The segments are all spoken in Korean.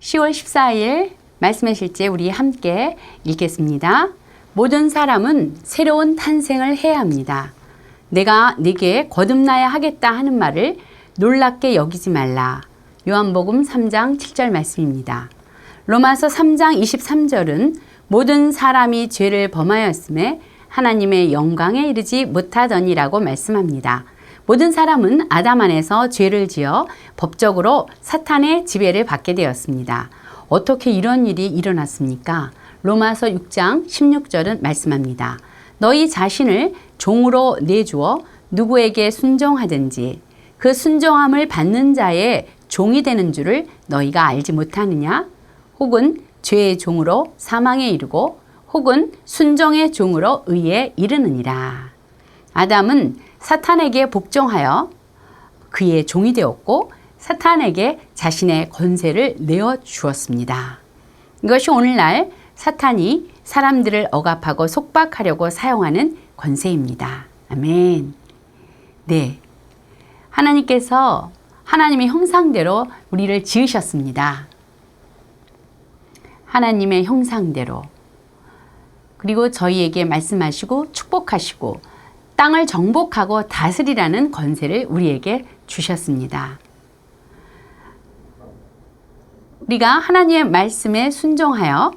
10월 14일 말씀의 실제 우리 함께 읽겠습니다. 모든 사람은 새로운 탄생을 해야 합니다. 내가 네게 거듭나야 하겠다 하는 말을 놀랍게 여기지 말라. 요한복음 3장 7절 말씀입니다. 로마서 3장 23절은 모든 사람이 죄를 범하였음에 하나님의 영광에 이르지 못하더니라고 말씀합니다. 모든 사람은 아담 안에서 죄를 지어 법적으로 사탄의 지배를 받게 되었습니다. 어떻게 이런 일이 일어났습니까? 로마서 6장 16절은 말씀합니다. 너희 자신을 종으로 내주어 누구에게 순종하든지 그 순종함을 받는 자의 종이 되는 줄을 너희가 알지 못하느냐? 혹은 죄의 종으로 사망에 이르고 혹은 순종의 종으로 의에 이르느니라. 아담은 사탄에게 복종하여 그의 종이 되었고 사탄에게 자신의 권세를 내어 주었습니다. 이것이 오늘날 사탄이 사람들을 억압하고 속박하려고 사용하는 권세입니다. 아멘. 네. 하나님께서 하나님의 형상대로 우리를 지으셨습니다. 하나님의 형상대로. 그리고 저희에게 말씀하시고 축복하시고 땅을 정복하고 다스리라는 권세를 우리에게 주셨습니다. 우리가 하나님의 말씀에 순종하여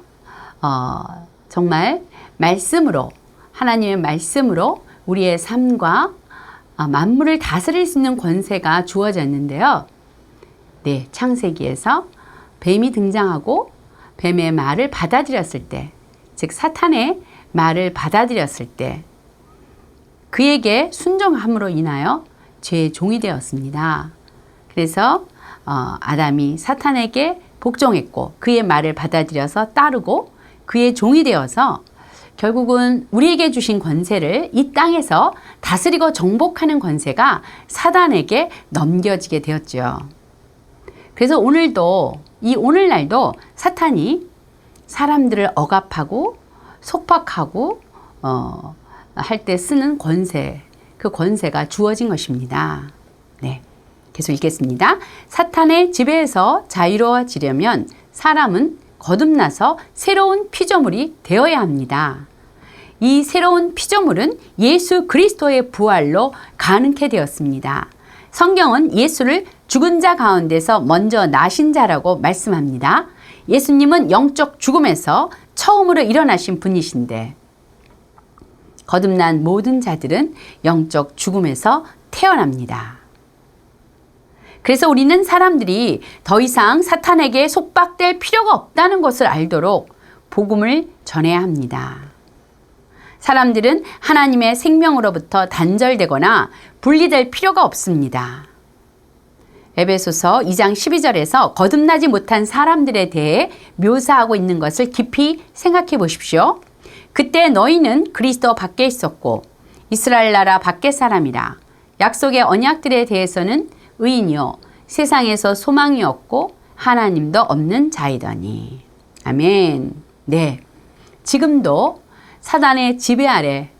어, 정말 말씀으로 하나님의 말씀으로 우리의 삶과 어, 만물을 다스릴 수 있는 권세가 주어졌는데요. 네, 창세기에서 뱀이 등장하고 뱀의 말을 받아들였을 때, 즉 사탄의 말을 받아들였을 때 그에게 순종함으로 인하여 죄의 종이 되었습니다. 그래서 어, 아담이 사탄에게 복종했고 그의 말을 받아들여서 따르고 그의 종이 되어서 결국은 우리에게 주신 권세를 이 땅에서 다스리고 정복하는 권세가 사단에게 넘겨지게 되었죠. 그래서 오늘도 이 오늘날도 사탄이 사람들을 억압하고 속박하고 어, 할 때 쓰는 권세, 그 권세가 주어진 것입니다. 네. 계속 읽겠습니다. 사탄의 지배에서 자유로워지려면 사람은 거듭나서 새로운 피조물이 되어야 합니다. 이 새로운 피조물은 예수 그리스도의 부활로 가능케 되었습니다. 성경은 예수를 죽은 자 가운데서 먼저 나신 자라고 말씀합니다. 예수님은 영적 죽음에서 처음으로 일어나신 분이신데 거듭난 모든 자들은 영적 죽음에서 태어납니다. 그래서 우리는 사람들이 더 이상 사탄에게 속박될 필요가 없다는 것을 알도록 복음을 전해야 합니다. 사람들은 하나님의 생명으로부터 단절되거나 분리될 필요가 없습니다. 에베소서 2장 12절에서 거듭나지 못한 사람들에 대해 묘사하고 있는 것을 깊이 생각해 보십시오. 그때 너희는 그리스도 밖에 있었고 이스라엘 나라 밖의 사람이라 약속의 언약들에 대해서는 의인이요 세상에서 소망이 없고 하나님도 없는 자이더니 아멘. 네. 지금도 사단의 지배 아래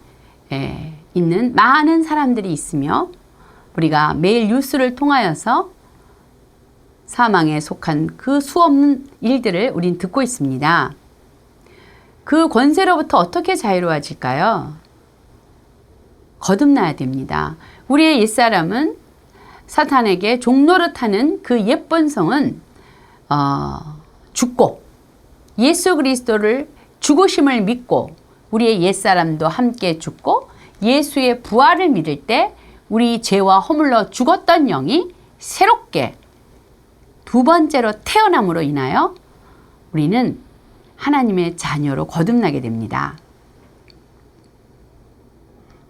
있는 많은 사람들이 있으며 우리가 매일 뉴스를 통하여서 사망에 속한 그 수없는 일들을 우린 듣고 있습니다. 그 권세로부터 어떻게 자유로워질까요? 거듭나야 됩니다. 우리의 옛사람은 사탄에게 종노릇하는 그 예쁜 성은 어, 죽고 예수 그리스도를 죽으심을 믿고 우리의 옛사람도 함께 죽고 예수의 부활을 믿을 때 우리 죄와 허물러 죽었던 영이 새롭게 두 번째로 태어남으로 인하여 우리는 하나님의 자녀로 거듭나게 됩니다.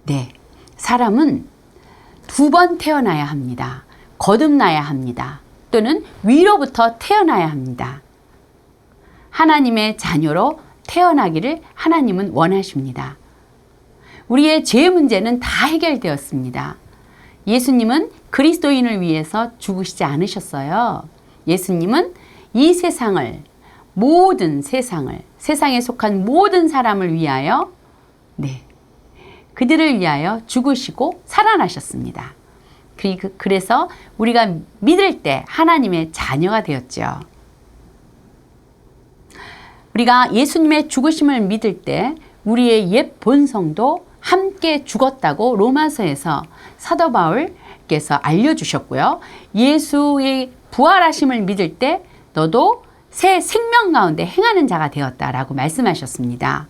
네. 사람은 두 번 태어나야 합니다. 거듭나야 합니다. 또는 위로부터 태어나야 합니다. 하나님의 자녀로 태어나기를 하나님은 원하십니다. 우리의 죄 문제는 다 해결되었습니다. 예수님은 그리스도인을 위해서 죽으시지 않으셨어요. 예수님은 이 세상을 모든 세상을 세상에 속한 모든 사람을 위하여 네. 그들을 위하여 죽으시고 살아나셨습니다. 그래서 우리가 믿을 때 하나님의 자녀가 되었죠. 우리가 예수님의 죽으심을 믿을 때 우리의 옛 본성도 함께 죽었다고 로마서에서 사도 바울께서 알려주셨고요. 예수의 부활하심을 믿을 때 너도 새 생명 가운데 행하는 자가 되었다라고 말씀하셨습니다.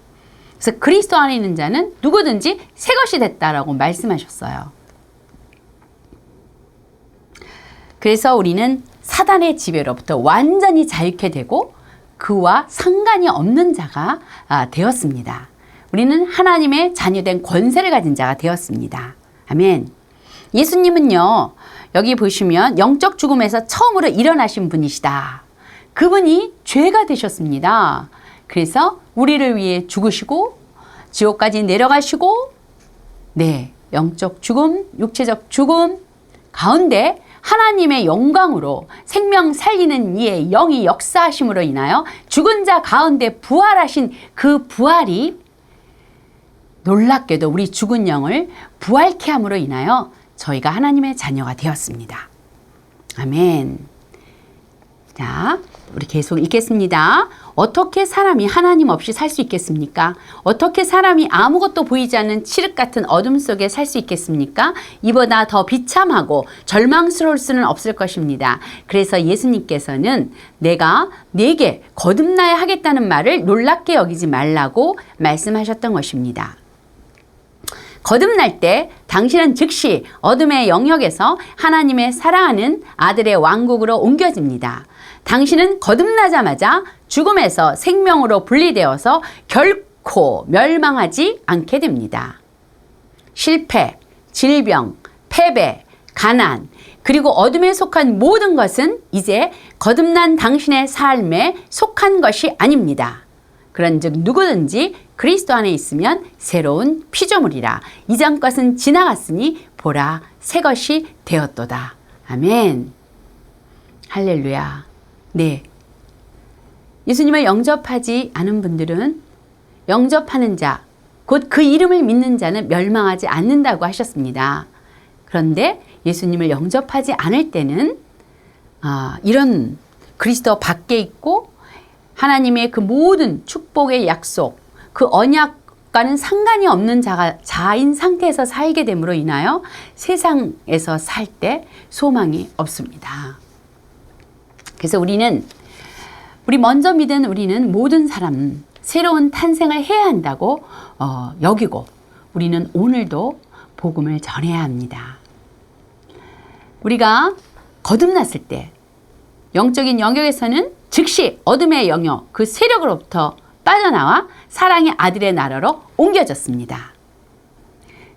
그래서 그리스도 안에 있는 자는 누구든지 새 것이 됐다라고 말씀하셨어요. 그래서 우리는 사단의 지배로부터 완전히 자유케 되고 그와 상관이 없는 자가 아, 되었습니다. 우리는 하나님의 자녀된 권세를 가진 자가 되었습니다. 아멘. 예수님은요, 여기 보시면 영적 죽음에서 처음으로 일어나신 분이시다. 그분이 죄가 되셨습니다. 그래서 우리를 위해 죽으시고, 지옥까지 내려가시고, 네, 영적 죽음, 육체적 죽음 가운데 하나님의 영광으로 생명 살리는 이의 영이 역사하심으로 인하여 죽은 자 가운데 부활하신 그 부활이 놀랍게도 우리 죽은 영을 부활케 함으로 인하여 저희가 하나님의 자녀가 되었습니다. 아멘. 자, 우리 계속 읽겠습니다. 어떻게 사람이 하나님 없이 살 수 있겠습니까? 어떻게 사람이 아무것도 보이지 않는 칠흑 같은 어둠 속에 살 수 있겠습니까? 이보다 더 비참하고 절망스러울 수는 없을 것입니다. 그래서 예수님께서는 내가 내게 거듭나야 하겠다는 말을 놀랍게 여기지 말라고 말씀하셨던 것입니다. 거듭날 때 당신은 즉시 어둠의 영역에서 하나님의 사랑하는 아들의 왕국으로 옮겨집니다. 당신은 거듭나자마자 죽음에서 생명으로 분리되어서 결코 멸망하지 않게 됩니다. 실패, 질병, 패배, 가난, 그리고 어둠에 속한 모든 것은 이제 거듭난 당신의 삶에 속한 것이 아닙니다. 그런즉 누구든지 그리스도 안에 있으면 새로운 피조물이라 이전 것은 지나갔으니 보라 새 것이 되었도다. 아멘. 할렐루야. 네. 예수님을 영접하지 않은 분들은 영접하는 자, 곧 그 이름을 믿는 자는 멸망하지 않는다고 하셨습니다. 그런데 예수님을 영접하지 않을 때는 아, 이런 그리스도 밖에 있고 하나님의 그 모든 축복의 약속, 그 언약과는 상관이 없는 자가 자인 상태에서 살게 됨으로 인하여 세상에서 살 때 소망이 없습니다. 그래서 우리는 우리 먼저 믿은 우리는 모든 사람 새로운 탄생을 해야 한다고 어, 여기고 우리는 오늘도 복음을 전해야 합니다. 우리가 거듭났을 때 영적인 영역에서는 즉시 어둠의 영역 그 세력으로부터 빠져나와 사랑의 아들의 나라로 옮겨졌습니다.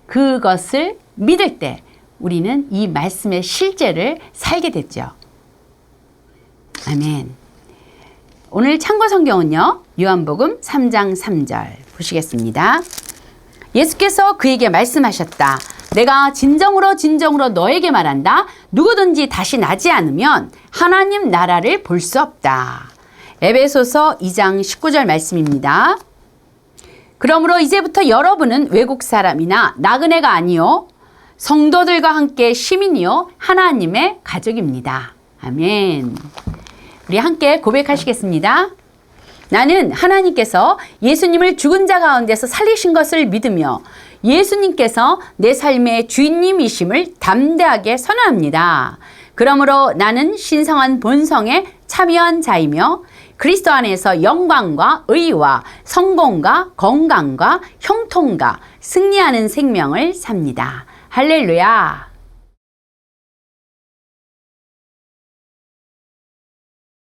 그것을 믿을 때 우리는 이 말씀의 실제를 살게 됐죠. 아멘. 오늘 참고 성경은요. 요한복음 3장 3절 보시겠습니다. 예수께서 그에게 말씀하셨다. 내가 진정으로 진정으로 너에게 말한다. 누구든지 다시 나지 않으면 하나님 나라를 볼 수 없다. 에베소서 2장 19절 말씀입니다. 그러므로 이제부터 여러분은 외국 사람이나 나그네가 아니요 성도들과 함께 시민이요 하나님의 가족입니다. 아멘. 우리 함께 고백하시겠습니다. 나는 하나님께서 예수님을 죽은 자 가운데서 살리신 것을 믿으며 예수님께서 내 삶의 주인님이심을 담대하게 선언합니다. 그러므로 나는 신성한 본성에 참여한 자이며 그리스도 안에서 영광과 의와 성공과 건강과 형통과 승리하는 생명을 삽니다. 할렐루야.